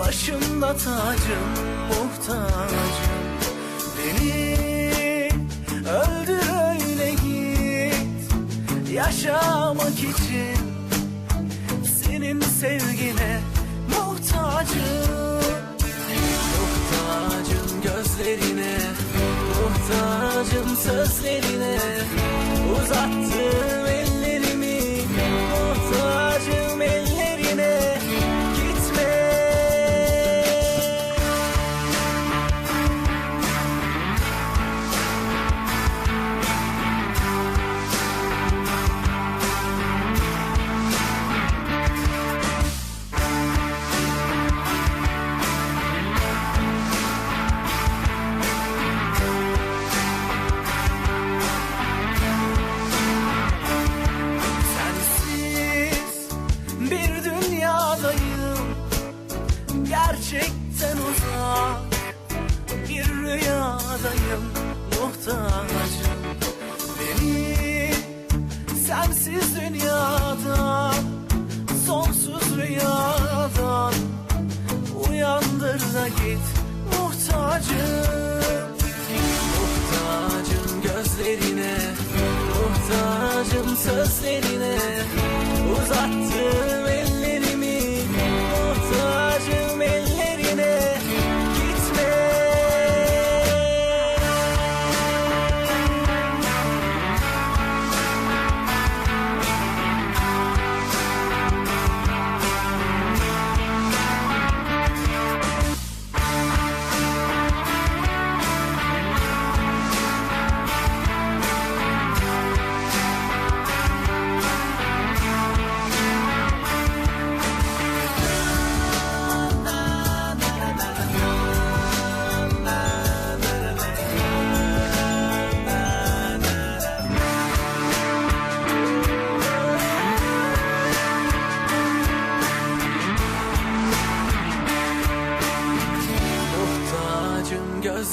başında tacım muhtacım. Beni öldür öyle git. Yaşamak için senin sevgine muhtacım. Muhtacım gözlerine Muhtacım sözlerine. Uzattığım Gerçekten uzak bir rüyadayım Muhtacım. Beni sensiz dünyadan Sonsuz rüyadan Uyandır da git muhtacım. Muhtacım gözlerine Muhtacım sözlerine Uzattığım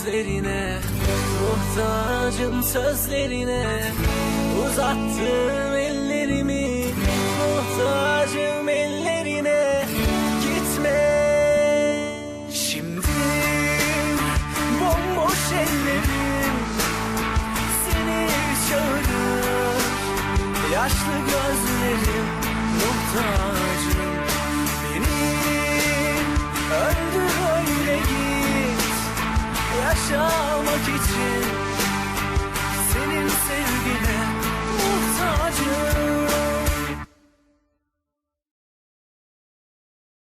gözlerine Muhtacım sözlerine. Uzattığım ellerimi Muhtacım ellerine. Gitme. Şimdi Bomboş ellerim Seni çağırır. Yaşlı gözlerim Muhtacım Beni öldür yaşamak için senin sevgin